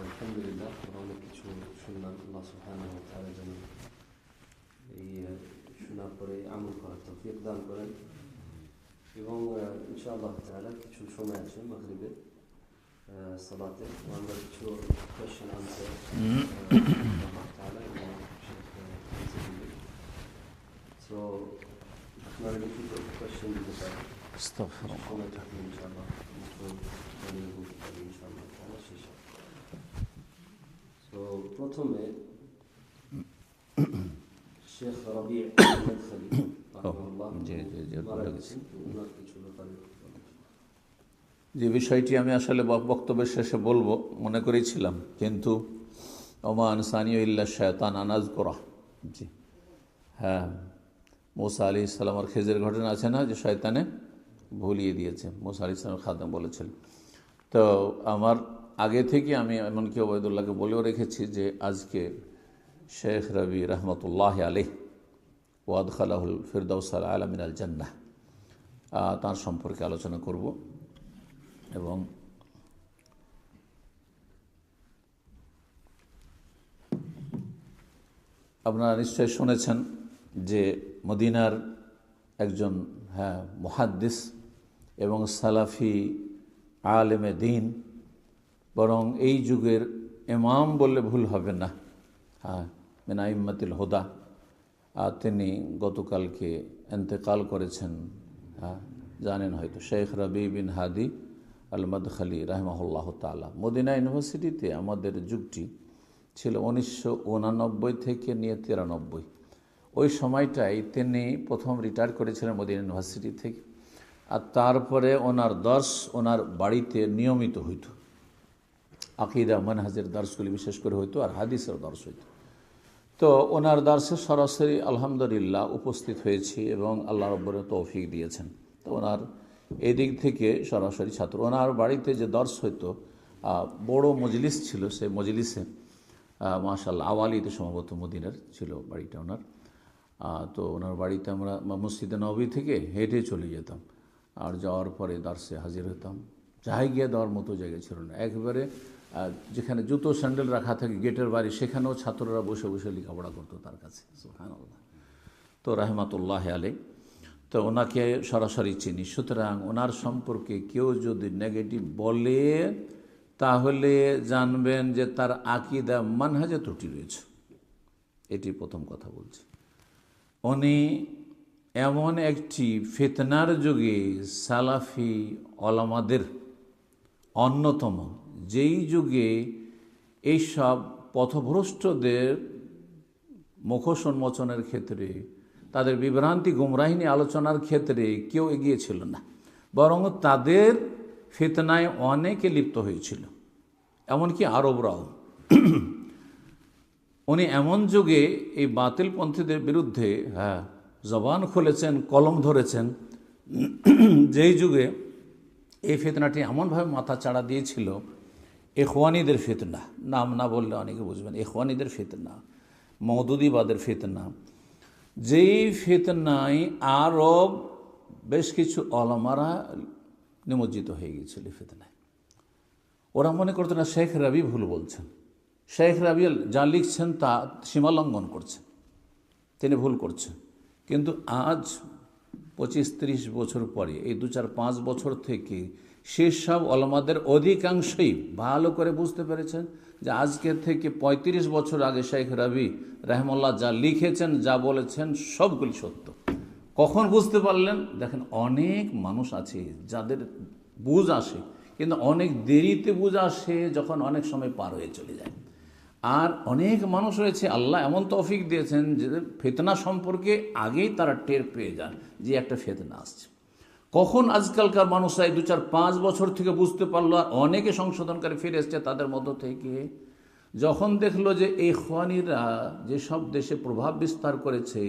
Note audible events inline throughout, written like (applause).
আলহামদুলিল্লাহ আমরা অনেক কিছু শুনলাম আল্লাহ সুবহানাহু ওয়া তাআলা যেন এই আহ, শোনার পরে আমল করার তৌফিক দান করেন এবং আহ, ইনশাআল্লাহ তাআলা কিছু সময় আছে মাগরিবে আহ, সালাতে আমরা কিছু কোয়েশ্চেন আনসার আল্লাহ তাআলা এবং শেখ আনসার দিবে সো আপনারা লিখিত কোয়েশ্চেন দিতে পারেন সময় থাকলে ইনশাআল্লাহ কিছু জানিয়ে বলতে পারি ইনশাআল্লাহ তাআলা শেষে তো প্রথমে শেখ রবি (coughs) আহমেদ খালি। যে বিষয়টি আমি আসলে বক্তব্যের শেষে বলব মনে করেছিলাম কিন্তু ওমান সানিও ইল্লা শয়তান আনাজ করা জি হ্যাঁ মোসা আলি ইসলামের খেজের ঘটনা আছে না যে শয়তানে ভুলিয়ে দিয়েছে মোসা আলি ইসলামের খাদম বলেছিল তো আমার আগে থেকে আমি এমনকি ওবায়দুল্লাহকে বলেও রেখেছি যে আজকে শেখ রবি রহমতুল্লাহ আলিহ ওয়াদ খালাহুল ফিরদৌস আলমিন আল জান্নাহ। আহ, তার সম্পর্কে আলোচনা করব এবং আপনারা নিশ্চয় শুনেছেন যে মদিনার একজন হ্যাঁ মুহাদ্দিস এবং সালাফি আলেমে দিন বরং এই যুগের ইমাম বললে ভুল হবে না। হ্যাঁ মিনাইম্মাতিল হুদা। তিনি গতকালকে এন্তেকাল করেছেন। হ্যাঁ জানেন হয়তো। শেখ রবি বিন হাদি আল মদখালি রাহমাহুল্লাহ তালা মদিনা ইউনিভার্সিটিতে আমাদের যুগটি ছিল উনিশশো উনানব্বই থেকে নিয়ে তিরানব্বই। ওই সময়টাই তিনি প্রথম রিটায়ার করেছিলেন মদিনা ইউনিভার্সিটি থেকে। আর তারপরে ওনার দর্শ, ওনার বাড়িতে নিয়মিত হইতো। আকিদা মানহাজের দার্সগুলি বিশেষ করে হইতো আর হাদিসের দর্শ হইতো। তো ওনার দার্সে সরাসরি আলহামদুলিল্লাহ উপস্থিত হয়েছি এবং আল্লাহ রব্বর তৌফিক দিয়েছেন। তো ওনার এই দিক থেকে সরাসরি ছাত্র ওনার বাড়িতে যে দর্শ হইতো বড় মজলিস ছিল সে মজলিসে মাশাল্লাহ আওয়ালিতে সম্ভবত মদিনার ছিল বাড়িটা ওনার। তো ওনার বাড়িতে আমরা মসজিদে নবী থেকে হেঁটে চলে যেতাম। আর যাওয়ার পরে দার্সে হাজির হতাম। যাই গিয়ে দেওয়ার মতো জায়গা ছিল না। একেবারে যেখানে জুতো, স্যান্ডেল রাখা থাকে গেটের বাড়ি, সেখানেও ছাত্ররা বসে বসে লেখাপড়া করতো তার কাছে। তো রাহমাতুল্লাহ আলী তো ওনাকে সরাসরি চিনি। সুতরাং ওনার সম্পর্কে কেউ যদি নেগেটিভ বলে, তাহলে জানবেন যে তার আকিদা মানহাজে ত্রুটি রয়েছে। এটি প্রথম কথা বলছি। উনি এমন একটি ফেতনার যুগে সালাফি অলামাদের অন্যতম যেই যুগে এইসব পথভ্রষ্টদের মুখোশ ক্ষেত্রে, তাদের বিভ্রান্তি গুমরাহিনী আলোচনার ক্ষেত্রে কেউ এগিয়ে ছিল না। বরং তাদের ফেতনায় অনেকে লিপ্ত হয়েছিল। এমনকি আরবরাও। উনি এমন যুগে এই বাতিলপন্থীদের বিরুদ্ধে হ্যাঁ জবান খুলেছেন, কলম ধরেছেন, যেই যুগে এই ফেতনাটি এমনভাবে মাথা চাড়া দিয়েছিল এখওয়ানিদের ফেতনা। নাম না বললে অনেকে বুঝবেন এখওয়ানিদের ফেতনা মৌদুদিবাদের ফেতনা। যেই ফেতনায় আরব বেশ কিছু অলমারা নিমজ্জিত হয়ে গিয়েছিল ফেতনায়। ওরা মনে করতো না শেখ রাবি ভুল বলছেন। শেখ রাবি যা লিখছেন তা সীমালঙ্ঘন করছেন তিনি ভুল করছেন। কিন্তু আজ পঁচিশ ত্রিশ বছর পরে, এই দু চার পাঁচ বছর থেকে সেসব অলমাদের অধিকাংশই ভালো করে বুঝতে পেরেছেন যে আজকের থেকে ৩৫ বছর আগে শেখ রাবি রহমল্লা যা লিখেছেন, যা বলেছেন, সবগুলি সত্য। কখন বুঝতে পারলেন? দেখেন, অনেক মানুষ আছে যাদের বুঝ আসে, কিন্তু অনেক দেরিতে বুঝ আসে যখন অনেক সময় পার হয়ে চলে যায়। আর অনেক মানুষ রয়েছে, আল্লাহ এমন তৌফিক দিয়েছেন যে ফেতনা সম্পর্কে আগেই তারা টের পেয়ে যান যে একটা ফেতনা আসছে। কখন আজকালকার মানুষরা এই দু চার পাঁচ বছর থেকে বুঝতে পারল আর অনেকে সংশোধনকারী ফিরে এসছে তাদের মধ্য থেকে, যখন দেখল যে এই খোয়ানিরা যেসব দেশে প্রভাব বিস্তার করেছে,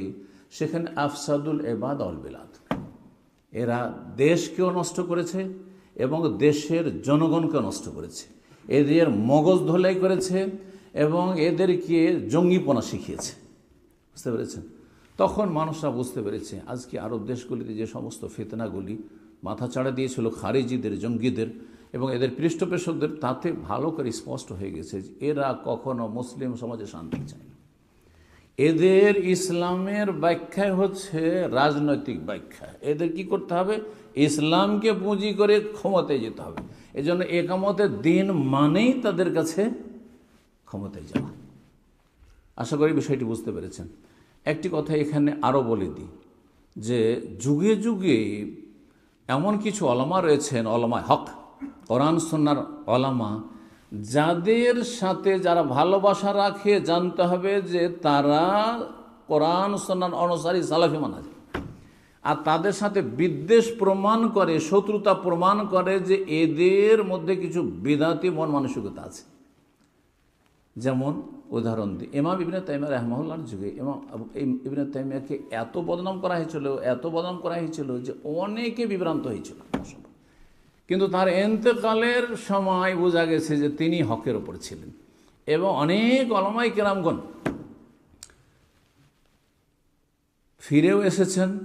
সেখানে আফসাদুল এবাদ অল বিলাদ। এরা দেশকেও নষ্ট করেছে এবং দেশের জনগণকে নষ্ট করেছে। এদের মগজ ধোলাই করেছে এবং এদেরকে জঙ্গিপনা শিখিয়েছে। বুঝতে পেরেছেন? তখন মানুষরা বুঝতে পেরেছে, আজকে আরব দেশগুলিতে যে সমস্ত ফেতনাগুলি মাথা চাড়া দিয়েছিল খারিজিদের, জঙ্গিদের এবং এদের পৃষ্ঠপোষকদের, তাতে ভালো করে স্পষ্ট হয়ে গেছে এরা কখনো মুসলিম সমাজে শান্তি চায় না। এদের ইসলামের ব্যাখ্যায় হচ্ছে রাজনৈতিক ব্যাখ্যা। এদের কি করতে হবে? ইসলামকে পুঁজি করে ক্ষমতায় যেতে হবে। এজন্য একামতের দিন মানেই তাদের কাছে ক্ষমতায় যাওয়া। আশা করি বিষয়টি বুঝতে পেরেছেন। একটি কথা এখানে আরও বলে দিই, যে যুগে যুগে এমন কিছু অলমা রয়েছেন অলমা হক, কোরআন সন্ন্যার অলমা যাদের সাথে যারা ভালোবাসা রাখে, জানতে হবে যে তারা কোরআন সন্ন্যার অনুসারী সালাফি মানা যায় আর তাদের সাথে বিদ্বেষ প্রমাণ করে, শত্রুতা প্রমাণ করে যে এদের মধ্যে কিছু বিদাতি মন মানসিকতা আছে। যেমন উদাহরণ দিই ইমাম ইবিনে তাইমিয়া রহমাউল্লার যুগে আবু- এই ইবিনে তাইমিয়াকে এত বদনাম করা হয়েছিল, এত বদনাম করা হয়েছিল যে অনেকে বিভ্রান্ত হয়েছিল। কিন্তু তার এন্তেকালের সময় বোঝা গেছে যে তিনি হকের ওপর ছিলেন এবং অনেক অলমাই কেরামগণ ফিরেও এসেছেন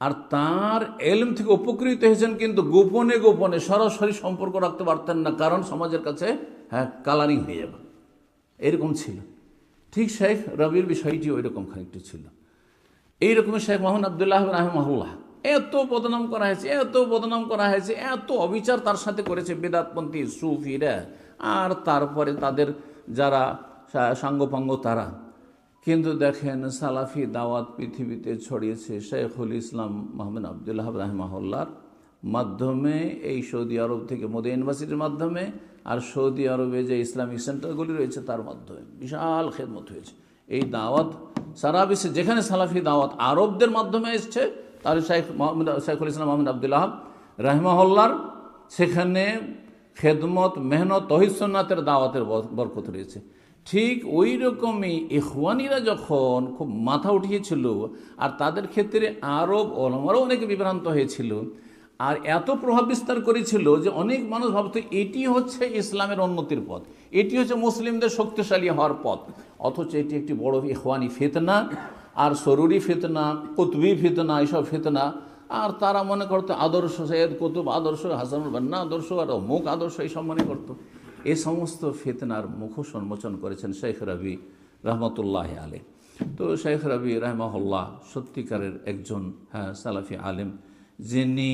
আর তার এলম থেকে উপকৃত হয়েছেন, কিন্তু গোপনে গোপনে সরাসরি সম্পর্ক রাখতে পারতেন না, কারণ সমাজের কাছে হ্যাঁ কালারিং হয়ে যাবে। এরকম ছিল। ঠিক শেখ রবির বিষয়টি ওই রকম খানিকটি ছিল। এইরকম শেখ মোহাম্মদ আবদুল্লাহ রাহমাহুল্লাহ। এত বদনাম করা হয়েছে, এত বদনাম করা হয়েছে, এত অবিচার তার সাথে করেছে বেদাতপন্থী, সুফিরা। আর তারপরে তাদের যারা সাঙ্গপাঙ্গ তারা। কিন্তু দেখেন সালাফি দাওয়াত পৃথিবীতে ছড়িয়েছে শেখুল ইসলাম মোহাম্মদ আবদুল্লাহ রাহমাহুল্লার মাধ্যমে, এই সৌদি আরব থেকে মোদী ইউনিভার্সিটির মাধ্যমে আর সৌদি আরবে যে ইসলামিক সেন্টারগুলি রয়েছে, তার মাধ্যমে বিশাল খেদমত হয়েছে। এই দাওয়াত সারা বিশ্বে, যেখানে সালাফি দাওয়াত আরবদের মাধ্যমে এসছে তাহলে শেখ মোহাম্মদ শেখুল ইসলাম মোহাম্মদ আবদুল্লাহ রাহমাহুল্লার, সেখানে খেদমত, মেহনত তহিসন্নাতের দাওয়াতের বরকত রয়েছে। ঠিক ওই রকমই ইখওয়ানিরা যখন খুব মাথা উঠিয়েছিল, আর তাদের ক্ষেত্রে আরব ওলমারও অনেকে বিভ্রান্ত হয়েছিল আর এত প্রভাব বিস্তার করেছিল যে অনেক মানুষ ভাবতো এটি হচ্ছে ইসলামের উন্নতির পথ। এটি হচ্ছে মুসলিমদের শক্তিশালী হওয়ার পথ। অথচ এটি একটি বড় ইখওয়ানি ফেতনা, আর সরুরি ফেতনা, কুতবি ফেতনা এইসব ফেতনা। আর তারা মনে করতো আদর্শ সৈয়দ কুতুব, আদর্শ হাসানুল বান্না, আদর্শ আর মুখ আদর্শ এইসব মনে করতো। এ সমস্ত ফেতনার মুখোশ উন্মোচন করেছেন শেখ রবি রহমতুল্লাহ আলী তো শেখ রবি রহমাহুল্লাহ সত্যিকারের একজন হ্যাঁ সালাফি আলেম। যিনি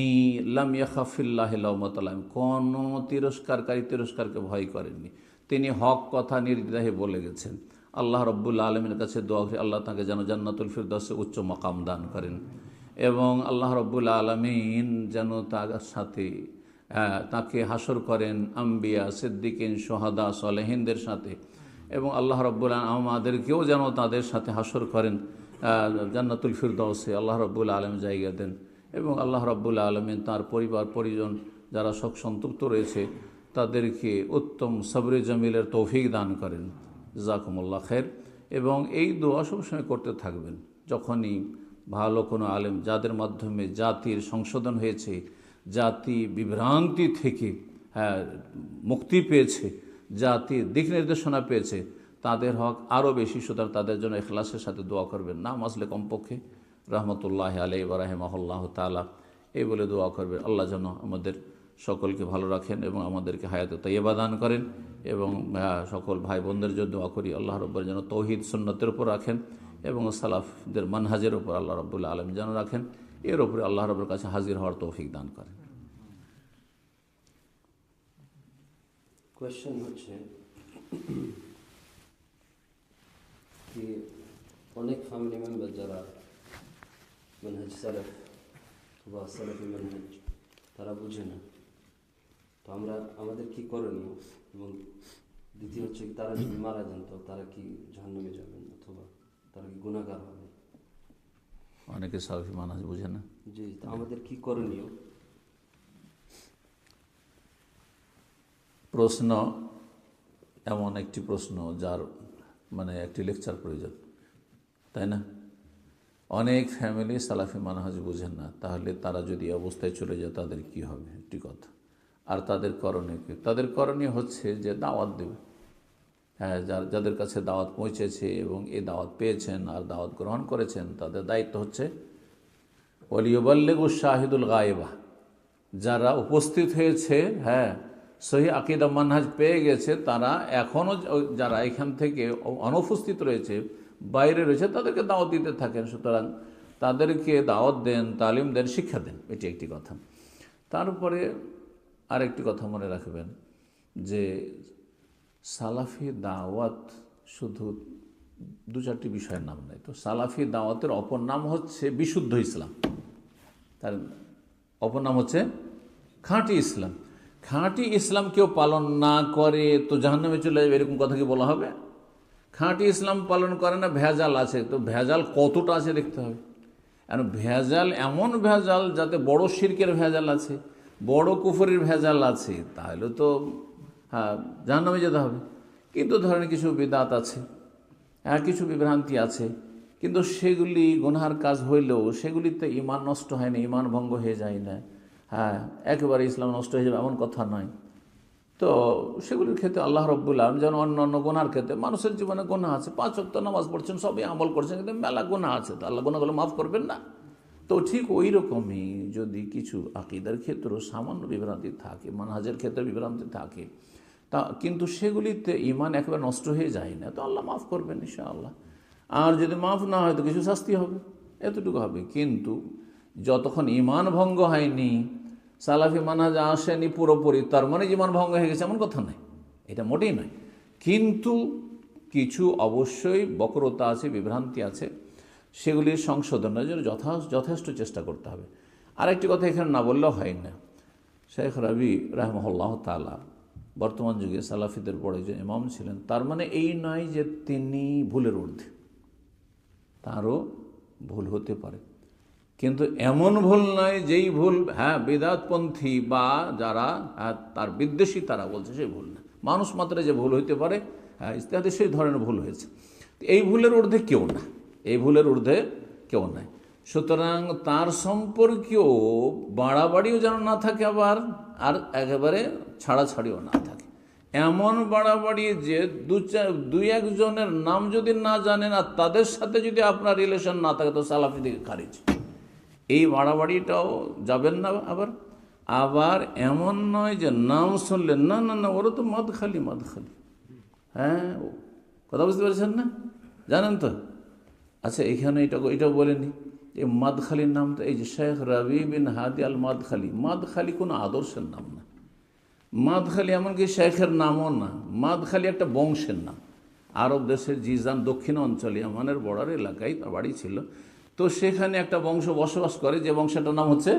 লাম ইয়াখাফিল্লাহ লৌমতালাম কোনো তিরস্কারকারী তিরস্কারকে ভয় করেননি। তিনি হক, কথা নির্দ্বিধাহে বলে গেছেন। আল্লাহ রব্বুল আলমের কাছে দোয়া করি, আল্লাহ তাকে যেন জান্নাতুল ফিরদৌসে উচ্চ মকাম দান করেন এবং আল্লাহ রব্বুল আলমিন যেন তার সাথে তাকে হাসর করেন আম্বিয়া, সিদ্দিকিন সোহাদা সলেহিনদের সাথে এবং আল্লাহ রব্বুল আলম আমাদেরকেও যেন তাদের সাথে হাসর করেন। জান্নাতুল ফিরদৌসে আল্লাহ রব্বুল আলম জায়গা দেন। এবং আল্লাহ রব্বুল আলমিন তার পরিবার, পরিজন যারা শোক সন্তুপ্ত রয়েছে, তাদেরকে উত্তম সবরে জমিলের তৌফিক দান করেন। জাকুমুল্লাহ খের এবং এই দোয়া সবসময় করতে থাকবেন। যখনই ভালো কোনো আলেম যাদের মাধ্যমে জাতির সংশোধন হয়েছে, জাতি বিভ্রান্তি থেকে হ্যাঁ মুক্তি পেয়েছে, জাতির দিক নির্দেশনা পেয়েছে, তাদের হক আরও বেশি, সুতরাং তাদের জন্য এখলাসের সাথে দোয়া করবেন। নাম আসলে কমপক্ষে রহমতুল্লাহ আলাই রাহেমাহুল্লাহ তালা এই বলে দোয়া করবেন আল্লাহ যেন আমাদের সকলকে ভালো রাখেন এবং আমাদেরকে হায়াতে তৈবা দান করেন এবং সকল ভাই বোনদের জন্য দোয়া করি। আল্লাহ রব্বর যেন তৌহিদ সুন্নতের উপর রাখেন এবং সালাফদের মানহাজের উপর আল্লাহ রব্বুল্লা আলম যেন রাখেন। এর উপরে আল্লাহ রব্বর কাছে হাজির হওয়ার তৌফিক দান করেন। কোয়েশ্চেন হচ্ছে (clears throat) অনেক ফ্যামিলি মেম্বার যারা মানহাজ সালাফ বা সালাফি মানহাজ তারা বুঝে না। তো আমরা আমাদের কি করণীয়? এবং দ্বিতীয় হচ্ছে তারা যদি মারা যান তো তারা কি জাহান্নামে যাবেন অথবা তারা কি গুণাগার হবে? অনেকে সালফি মানহাজ বুঝে না। জি তো আমাদের কি করণীয়? প্রশ্ন এমন একটি প্রশ্ন যার মানে একটি লেকচার প্রয়োজন। তাই না? অনেক ফ্যামিলি সালাফি মানহাজ বুঝেন না, তাহলে তারা যদি অবস্থায় চলে যায়, তাদের কি হবে? একটি কথা। আর তাদের করণীয় কি? তাদের করণীয় হচ্ছে যে দাওয়াত দেবে। হ্যাঁ যার, যাদের কাছে দাওয়াত পৌঁছেছে এবং এই দাওয়াত পেয়েছেন আর দাওয়াত গ্রহণ করেছেন, তাদের দায়িত্ব হচ্ছে অলিয়বাল্লেগু শাহিদুল গায়েবা। যারা উপস্থিত হয়েছে হ্যাঁ সহি আকিদা মানহাজ পেয়ে গেছে, তারা এখনও যারা এখান থেকে অনুপস্থিত রয়েছে বাইরে রয়েছে, তাদেরকে দাওয়াত দিতে থাকেন। সুতরাং তাদেরকে দাওয়াত দেন, তালিম দেন, শিক্ষা দেন। এটি একটি কথা। তারপরে আরেকটি কথা মনে রাখবেন যে সালাফি দাওয়াত শুধু দু চারটি বিষয়ের নাম নেই। তো সালাফি দাওয়াতের অপর নাম হচ্ছে বিশুদ্ধ ইসলাম। তার অপর নাম হচ্ছে খাঁটি ইসলাম। খাঁটি ইসলাম কেউ পালন না করে তো জাহান্নামে চলে যাবে, এরকম কথা কি বলা হবে? খাঁটি ইসলাম পালন করে না, ভেজাল আছে। তো ভেজাল কতটা আছে দেখতে হবে। আর ভেজাল এমন ভেজাল যাতে বড় শির্কের ভেজাল আছে, বড় কুফরির ভেজাল আছে, তাহলে তো হ্যাঁ জাহান্নামে যেতে হবে। কিন্তু ধরেন কিছু বিদাত আছে হ্যাঁ কিছু বিভ্রান্তি আছে, কিন্তু সেগুলি গুনহার কাজ হইলেও সেগুলিতে ইমান নষ্ট হয় না ইমান ভঙ্গ হয়ে যায় না। হ্যাঁ একেবারে ইসলাম নষ্ট হয়ে যাবে এমন কথা নয়। তো সেগুলির ক্ষেত্রে আল্লাহ রব্বুল আলম যেন অন্য অন্য গোনার ক্ষেত্রে, মানুষের জীবনে গোনা আছে, পাঁচ অক্ট নামাজ পড়ছেন, সবই আমল করছেন, কিন্তু মেলা গোনা আছে, তো আল্লাহ গোনাগুলো মাফ করবেন না। তো ঠিক ওই রকমই যদি কিছু আকিদার ক্ষেত্রেও সামান্য বিভ্রান্তি থাকে, মানহাজের ক্ষেত্রে বিভ্রান্তি থাকে, তা কিন্তু সেগুলিতে ইমান একেবারে নষ্ট হয়ে যায় না, তো আল্লাহ মাফ করবেন আল্লাহ আর যদি মাফ না হয়, তো কিছু শাস্তি হবে, এতটুকু হবে। কিন্তু যতক্ষণ ইমান ভঙ্গ হয়নি সালাফি মানহাজ আসেনি পুরোপুরি, তার মানে জীবন ভঙ্গ হয়ে গেছে এমন কথা নয়। এটা মোটেই নয়। কিন্তু কিছু অবশ্যই বক্রতা আছে, বিভ্রান্তি আছে সেগুলির সংশোধনের জন্য যথা, যথেষ্ট চেষ্টা করতে হবে। আরেকটি কথা এখানে না বললেও হয় না। শেখ রবি রাহমহল্লাহ তালা বর্তমান যুগে সালাফিদের বড় যে ইমাম ছিলেন, তার মানে এই নয় যে তিনি ভুলের ঊর্ধ্বে। তারও ভুল হতে পারে। কিন্তু এমন ভুল নয় যেই ভুল হ্যাঁ বেদাতপন্থী বা যারা হ্যাঁ, তার বিদ্বেষী তারা বলছে সেই ভুল না। মানুষ মাত্রে যে ভুল হইতে পারে হ্যাঁ ইত্যাদি সেই ধরনের ভুল হয়েছে। এই ভুলের ঊর্ধ্বে কেউ না এই ভুলের ঊর্ধ্বে কেউ নাই। সুতরাং তার সম্পর্কেও বাড়াবাড়িও যেন না থাকে আবার আর একেবারে ছাড়াছাড়িও না থাকে। এমন বাড়াবাড়ি যে দু দুই একজনের নাম যদি না জানেন আর তাদের সাথে যদি আপনার রিলেশন না থাকে তো সালাফি দিকে খারিজ। এই বাড়াবাড়িটাও যাবেন না আবার। আবার এমন নয় যে নাম শুনলেন, না না না ওরা তো মদ খালি মদ খালি। হ্যাঁ কথা বুঝতে পারছেন না? জানেন তো? আচ্ছা এখানে এটা, এটাও বলেনি। এই মাদখালির নাম তো এই যে Sheikh Rabee bin Hadi al Madkhali Madkhali কোনো আদর্শের নাম না। মাদখালি এমনকি শেখের নামও না। মাদখালি একটা বংশের নাম। আরব দেশের জিজান দক্ষিণ অঞ্চলে আমানের বর্ডার এলাকায় বাড়ি ছিল। তো সেখানে একটা বংশ বসবাস করে, যে বংশটার নাম হচ্ছে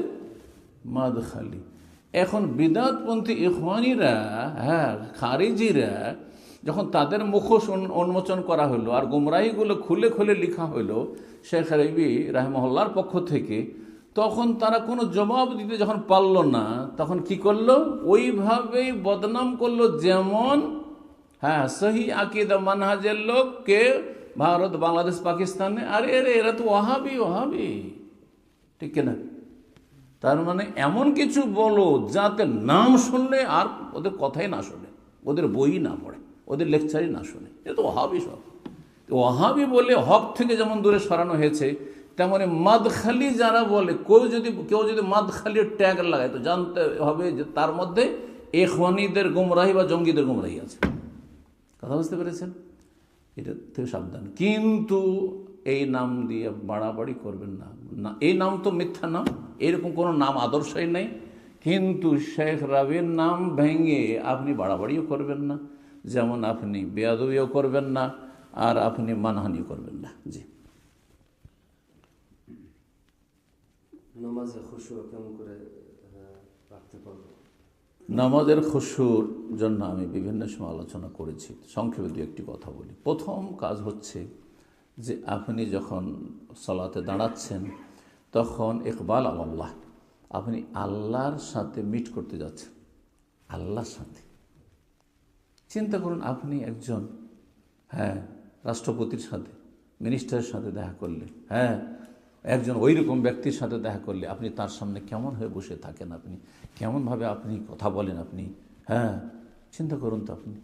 মাদখালি। এখন বিদাতপন্থী ইখওয়ানিরা হ্যাঁ খারিজিরা, যখন তাদের মুখোশ উন্মোচন করা হলো আর গুমরাহিগুলো খুলে খুলে লেখা হলো শেখ রবি রাহমহল্লার পক্ষ থেকে, তখন তারা কোনো জবাব দিতে যখন পারল না, তখন কি করল? ওইভাবেই বদনাম করল যেমন হ্যাঁ সহি আকিদা মানহাজের লোককে ভারত, বাংলাদেশ, পাকিস্তানে, আরে আরে, এরা তো ওহাবি ওহাবি ঠিক কিনা? তার মানে এমন কিছু বলো যাতে নাম শুনলে আর ওদের কথাই না শোনে। ওদের বই না পড়ে, ওদের লেকচারই না শুনে। এটা তো ওহাবি সব। ওহাবি বলে হক থেকে যেমন দূরে সরানো হয়েছে, তেমনি মাদখালি যারা বলে, কেউ যদি কেউ যদি মাদখালির ট্যাগ লাগায়, তো জানতে হবে যে তার মধ্যে এখওয়ানিদের গুমরাহি বা জঙ্গিদের গুমরাহি আছে। কথা বুঝতে পেরেছেন? এটা থেকে সাবধান। কিন্তু এই নাম দিয়ে বাড়াবাড়ি করবেন না। না, এই নাম তো মিথ্যা নাম এরকম কোনো নাম আদর্শই নেই। কিন্তু শেখ রাবির নাম ভেঙে আপনি বাড়াবাড়িও করবেন না, যেমন আপনি বেয়াদবিও করবেন না, আর আপনি মানহানিও করবেন না। জি। নামাজে খুশু কেমন করে রাখতে পারব নামাজের খুশুর জন্য আমি বিভিন্ন সময় আলোচনা করেছি। সংক্ষেপে দু একটি কথা বলি। প্রথম কাজ হচ্ছে যে আপনি যখন সলাতে দাঁড়াচ্ছেন, তখন ইকবাল আল্লাহ আপনি আল্লাহর সাথে মিট করতে যাচ্ছেন। আল্লাহর সাথে। চিন্তা করুন, আপনি একজন হ্যাঁ রাষ্ট্রপতির সাথে মিনিস্টারের সাথে দেখা করলেন হ্যাঁ একজন ওই রকম ব্যক্তির সাথে দেখা করলে আপনি তার সামনে কেমন হয়ে বসে থাকেন আপনি? কেমনভাবে আপনি কথা বলেন আপনি? হ্যাঁ চিন্তা করুন তো আপনি।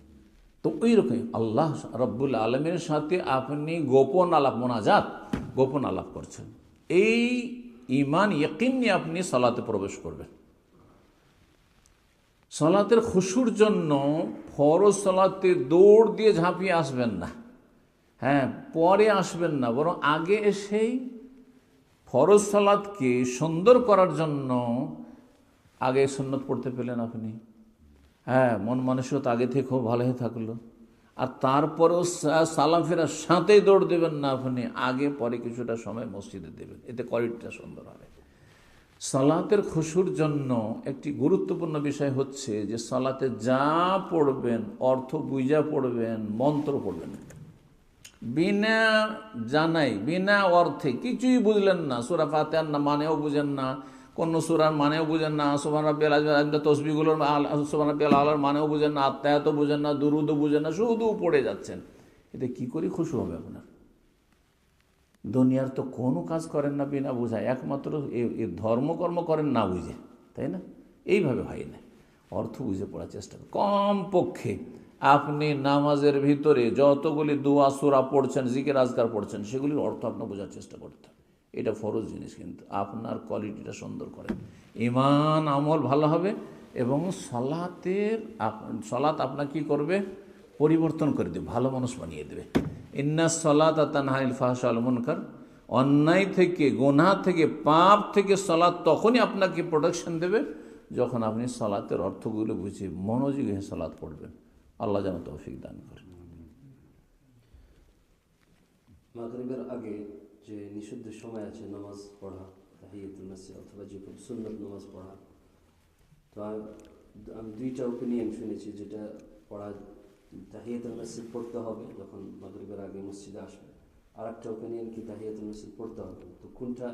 তো ওই রকম আল্লাহ রব্বুল আলমের সাথে আপনি গোপন আলাপ, মোনাজাত গোপন আলাপ করছেন। এই ইমান ইয়কিন নিয়ে আপনি সালাতে প্রবেশ করবেন। সলাতের খুশুর জন্য ফরজ সলাতে দৌড় দিয়ে ঝাঁপিয়ে আসবেন না। হ্যাঁ পরে আসবেন না, বরং আগে এসেই ফরজ সালাদকে সুন্দর করার জন্য আগে সুন্নত পড়তে পেলেন আপনি। হ্যাঁ মন মানসিকতা আগে থেকে খুব ভালো হয়ে থাকল। আর তারপরেও সালাম ফেরার দৌড় দেবেন না আপনি, আগে পরে কিছুটা সময় মসজিদে দেবেন। এতে কোয়ালিটিটা সুন্দর হবে। সালাতের খুশুর জন্য একটি গুরুত্বপূর্ণ বিষয় হচ্ছে যে সালাতে যা পড়বেন, অর্থ বুঝা পড়বেন, মন্ত্র পড়বেন। বিনা জানাই, বিনা অর্থে কিছুই বুঝলেন না। সুরা ফাতেহার না, মানেও বুঝেন না। কোন সুরার মানেও বুঝেন না। সোমান আজম তসবিগুলোর সোমান রাব্বিল আলার মানেও বুঝেন না। আত্মায়ত বুঝেন না, দুরুদও বুঝেন না, শুধু পড়ে যাচ্ছেন। এতে কি করে খুশি হবে আপনার? দুনিয়ার তো কোনো কাজ করেন না বিনা বোঝায়। একমাত্র এ- ধর্মকর্ম করেন না বুঝে, তাই না? এইভাবে হয় না। অর্থ বুঝে পড়ার চেষ্টা কম পক্ষে আপনি নামাজের ভিতরে যতগুলি দোয়া সুরা পড়ছেন, জিকের, আজকার পড়ছেন, সেগুলির অর্থ আপনার বোঝার চেষ্টা করতে হবে। এটা ফরজ জিনিস কিন্তু। আপনার কোয়ালিটিটা সুন্দর করে। ইমান আমল ভালো হবে এবং সলাতের সলাত আপনার কি করবে? পরিবর্তন করে দেবে, ভালো মানুষ বানিয়ে দেবে। ইন্না সলাত তানহাইল ফাহসা আল মুনকার। অন্যায় থেকে গোনা থেকে, পাপ থেকে সলাৎ তখনই আপনাকে প্রোটেকশন দেবে যখন আপনি সলাতের অর্থগুলো বুঝে মনোযোগী হয়ে সলাৎ পড়বেন। আল্লাহ যেন তৌফিক দান করেন মাগরিবের আগে যে নিষিদ্ধ সময় আছে, নামাজ পড়া, তাহিয়াতুল মসজিদ অথবা যে কোনো সুন্নত নামাজ পড়া, তো আমি আমি দুইটা ওপিনিয়ন শুনেছি যেটা পড়া, তাহিয়াতুল মসজিদ পড়তে হবে যখন মাগরিবের আগে মসজিদে আসবে। আর একটা ওপিনিয়ন কি তাহিয়াতুল মসজিদ পড়তে হবে, তো কোনটা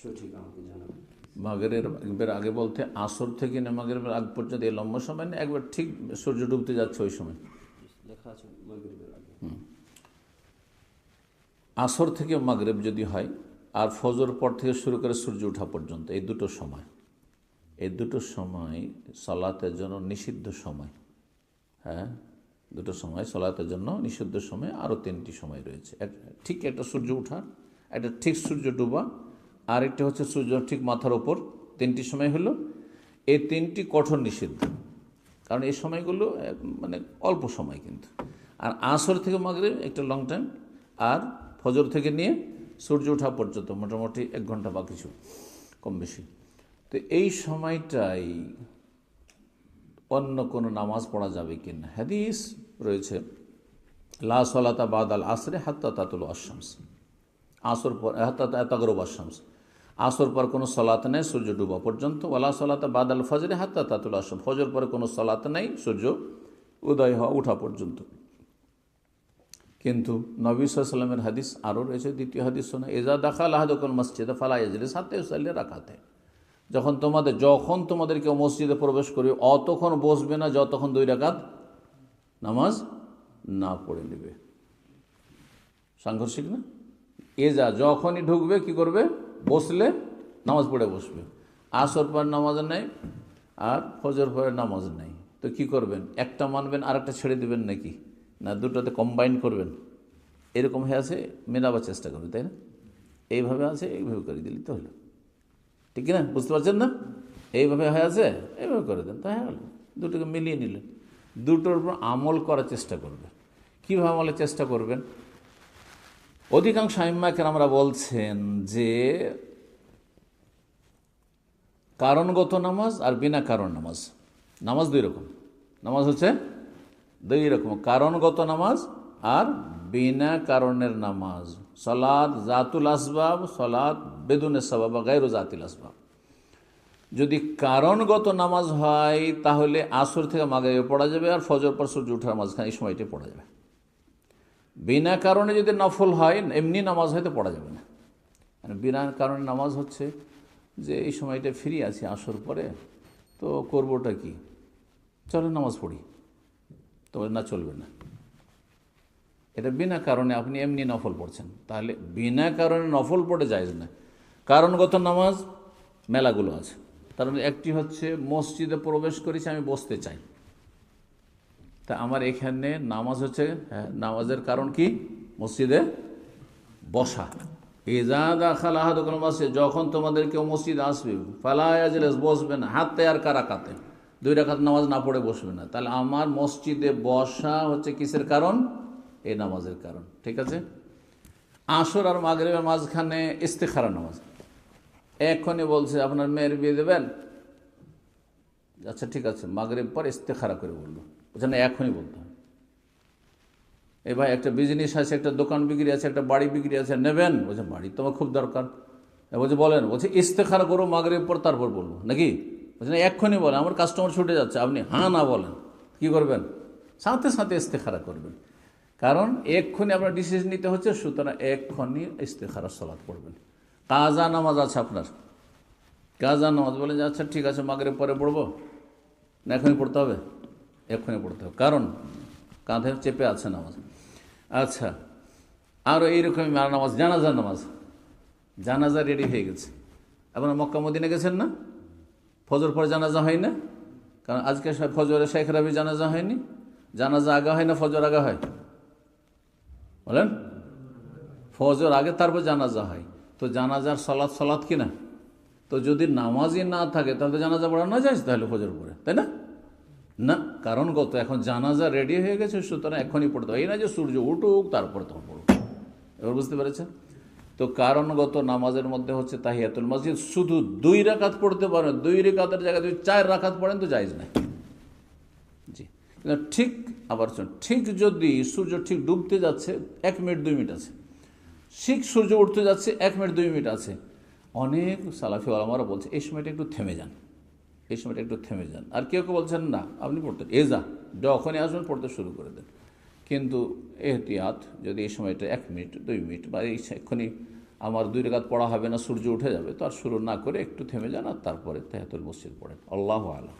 সঠিক আমাকে জানাবেন? মাগরের একবার আগে বলতে আসর থেকে না মাগরের আগ পর্যন্ত এই লম্বা সময় না একবার ঠিক সূর্য ডুবতে যাচ্ছে ওই সময়। আসর থেকে মাগরেব যদি হয় আর ফজর পর থেকে শুরু করে সূর্য ওঠা পর্যন্ত এই দুটো সময়। এই দুটো সময় সলাতের জন্য নিষিদ্ধ সময়। হ্যাঁ? দুটো সময় সলাতের জন্য নিষিদ্ধ সময় আরও তিনটি সময় রয়েছে। ঠিক একটা সূর্য ওঠা একটা ঠিক সূর্য ডুবা আর একটা হচ্ছে সূর্য ঠিক মাথার ওপর তিনটি সময় হলো। এই তিনটি কঠোর নিষিদ্ধ। কারণ এই সময়গুলো মানে অল্প সময় কিন্তু। আর আসর থেকে মাগরিব, একটা লং টাইম আর ফজর থেকে নিয়ে সূর্য ওঠা পর্যন্ত, মোটামুটি এক ঘণ্টা বা কিছু কম বেশি। তো এই সময়টাই অন্য কোনো নামাজ পড়া যাবে কি না? হাদিস রয়েছে, লা সলাতা বাদ আল আসরে হাত্তা তাতুল আশামস আসর পর তাগরব আশামস আসর পর কোনো সলাত নেই, সূর্য ডুবা পর্যন্ত। ওলা সলাতা বাদ আল ফজরে হাত্তা তাতুল আসাম ফজর পরে কোনো সলাত নেই, সূর্য উদয় হওয়া, উঠা পর্যন্ত। কিন্তু নবী সাল্লামের হাদিস আরও রয়েছে, দ্বিতীয় হাদিস শোনা এজা দেখা আহাদুল মসজিদে ফালা এজলে সাথে সাল্লে রাখাতে যখন তোমাদের যখন তোমাদের কেউ মসজিদে প্রবেশ করবে, অতক্ষণ বসবে না, যতক্ষণ দুই রাকাত নামাজ না পড়ে নেবে। সাংঘর্ষিক না? এ যা যখনই ঢুকবে কি করবে? বসলে নামাজ পড়ে বসবে। আসর পর নামাজ নেই, আর ফজর পরে নামাজ নেই। তো কি করবেন? একটা মানবেন আর একটা ছেড়ে দেবেন নাকি? না, দুটোতে কম্বাইন করবেন? এরকম হয়ে আছে, মেলাবার চেষ্টা করবে, তাই না? এইভাবে আছে, এইভাবে করে দিলে তো হলো। ঠিক না বুঝতে পারছেন না? এইভাবে হয়ে আছে, এইভাবে করে দেন, তাই হলো। দুটোকে মিলিয়ে নিলেন। দুটোর উপর আমল করার চেষ্টা করবে। কীভাবে আমলের চেষ্টা করবেন? অধিকাংশ আইম্মাকে আমরা বলছেন যে কারণগত নামাজ আর বিনা কারণ নামাজ। নামাজ দুই রকম। নামাজ হচ্ছে দুই রকম। কারণগত নামাজ আর বিনা কারণের নামাজ। সলাদ জাতুল আসবাব সলাদ বেদুনে সবাব বা গাইরো জাতিল আসবাব। যদি কারণগত নামাজ হয়, তাহলে আসর থেকে মাগাইবে পড়া যাবে আর ফজর পর সূর্য ওঠার মাঝখানে এই সময়টি পড়া যাবে। বিনা কারণে যদি নফল হয়, এমনি নামাজ হয়তো পড়া যাবে না। মানে বিনা কারণে নামাজ হচ্ছে যে, এই সময়টা ফ্রি আছি আসর পরে, তো করবোটা কি? চলো নামাজ পড়ি। তো না, চলবে না। এটা বিনা কারণে আপনি এমনি নফল পড়ছেন। তাহলে বিনা কারণে নফল পড়ে যায় না। কারণগত নামাজ মেলাগুলো আছে। তার একটি হচ্ছে মসজিদে প্রবেশ করেছি, আমি বসতে চাই। তা আমার এখানে নামাজ হচ্ছে হ্যাঁ, নামাজের কারণ কি? মসজিদে বসা। ইজাদা খালাহাদ মাসে যখন তোমাদের কেউ মসজিদ আসবে ফালায়াজলেস বসবেন হাতে আর কারাকাতে দুই রাখাত নামাজ না পড়ে বসবে না। তাহলে আমার মসজিদে বসা হচ্ছে কিসের কারণ? এই নামাজের কারণ। ঠিক আছে? আসর আর মাগরিবের মাঝখানে ইস্তেখারা নামাজ। এক্ষণে বলছে আপনার মেয়ের বিয়ে দেবেন? আচ্ছা ঠিক আছে মাগরিব পর ইস্তেখারা করে বলল। বলছে এখনই বলতে। হবে এ ভাই একটা বিজনেস আছে, একটা দোকান বিক্রি আছে, একটা বাড়ি বিক্রি আছে, নেবেন? বলছে বাড়ি তো আমার খুব দরকার। বলছে, বলেন। বলছে, ইস্তেখারা করো মাগরিব পর তারপর বলব। নাকি? বলছে না এক্ষুনি বলেন আমার কাস্টমার ছুটে যাচ্ছে। আপনি হ্যাঁ না, বলেন। কি করবেন? সাথে সাথে ইস্তেখারা করবেন। কারণ এক্ষুনি আপনার ডিসিশন নিতে হচ্ছে, সুতরাং এক্ষুনি ইস্তেখারা সলাৎ পড়বেন। কাজা নামাজ আছে আপনার? কাজা নামাজ বলে যে আচ্ছা ঠিক আছে, মাগরিব পরে পড়ব। না এখনই পড়তে হবে? এক্ষুনি পড়তে হবে। কারণ কাঁধে চেপে আছে নামাজ। আচ্ছা আরও এইরকমই মার নামাজ, জানাজা নামাজ। জানাজা রেডি হয়ে গেছে। আপনার মক্কা মদিনে গেছেন না? ফজর পর জানাজা হয় না? কারণ আজকে ফজরে শেখ রাবি জানাজা হয়নি। জানাজা আগা হয় না ফজর আগা হয়? বলেন। ফজর আগে, তারপর জানাজা হয়। তো জানাজার সলাদ সলাৎ কিনা? তো যদি নামাজই না থাকে, তাহলে জানাজা পড়া না যায় তাহলে ফজর পড়ে, তাই না? না, কারণ কত? এখন জানাজা রেডি হয়ে গেছে, সুতরাং এখনই পড়তে হবে। এই না যে সূর্য উঠুক, তারপর তখন পড়ুক এবার বুঝতে পেরেছেন? তো কারণগত নামাজের মধ্যে হচ্ছে তাহিয়াতুল মসজিদ। শুধু দুই রাকাত পড়তে পারেন, দুই রেখাতের জায়গায় যদি চার রাকাত পড়েন তো যাইজ নাই। জি। ঠিক, আবার ঠিক যদি সূর্য ঠিক ডুবতে যাচ্ছে, এক মিনিট, দুই মিনিট আছে। ঠিক সূর্য উঠতে যাচ্ছে, এক মিনিট, দুই মিনিট আছে। অনেক সালাফি আলমারা বলছে, এই সময়টা একটু থেমে যান। এই সময়টা একটু থেমে যান। আর কেউ কেউ বলছেন, না, আপনি পড়তেন এ যা যখনই আসবেন, পড়তে শুরু করে দেন। কিন্তু এহতিয়াত যদি এই সময়টা এক মিনিট, দুই মিনিট বা এই এক্ষুনি আমার দুই রেখাত পড়া হবে না, সূর্য উঠে যাবে, তো আর শুরু না করে একটু থেমে যান আর তারপরে তেহাতুল মসজিদ পড়েন। আল্লাহ আলম।